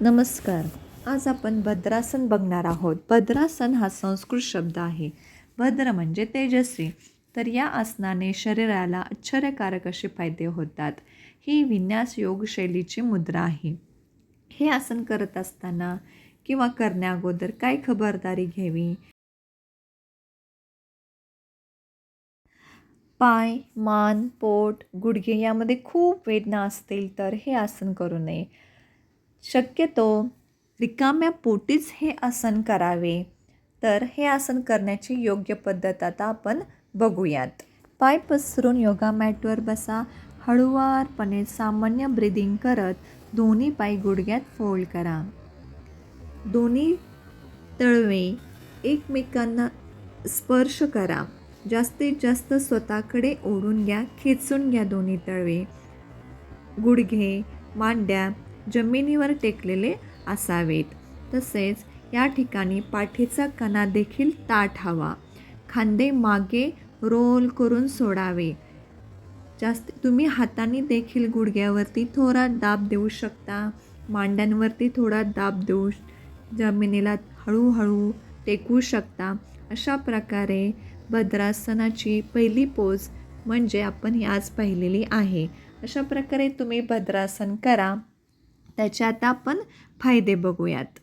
नमस्कार. आज आपण भद्रासन बघणार आहोत. भद्रासन हा संस्कृत शब्द आहे. भद्र म्हणजे तेजस्वी. तर या आसनाने शरीराला आश्चर्यकारक असे फायदे होतात. ही विन्यास योग शैलीची मुद्रा आहे. हे आसन करत असताना किंवा करण्याअगोदर काय खबरदारी घ्यावी? पाय मान पोट गुडघे यामध्ये खूप वेदना असतील तर हे आसन करू नये. शक्यतो रिकाम्या पोटीच हे आसन करावे. तर हे आसन करण्याची योग्य पद्धत आता आपण बघूयात. पाय पसरून योगा मॅटवर बसा. हळुवारपणे सामान्य ब्रिदिंग करत दोन्ही पाय गुडघ्यात फोल्ड करा. दोन्ही तळवे एकमेकांना स्पर्श करा. जास्तीत जास्त स्वतःकडे ओढून घ्या खेचून घ्या दोन्ही तळवे. गुडघे मांड्या जमिनीवर टेकलेले असावेत. तसेच या ठिकाणी पाठीचा कणा देखील ताठ हवा. खांदे मागे रोल करून सोडावे. जास्त तुम्ही हाताने देखील गुडघ्यावरती थोडा दाब देऊ शकता. मांड्यांवरती थोडा दाब देऊ जमिनीला हळूहळू टेकवू शकता. अशा प्रकारे भद्रासनाची पहिली पोज म्हणजे आपण ही आज पाहिलेली आहे. अशा प्रकारे तुम्ही भद्रासन करा. त्याचे आता आपण फायदे बघूयात.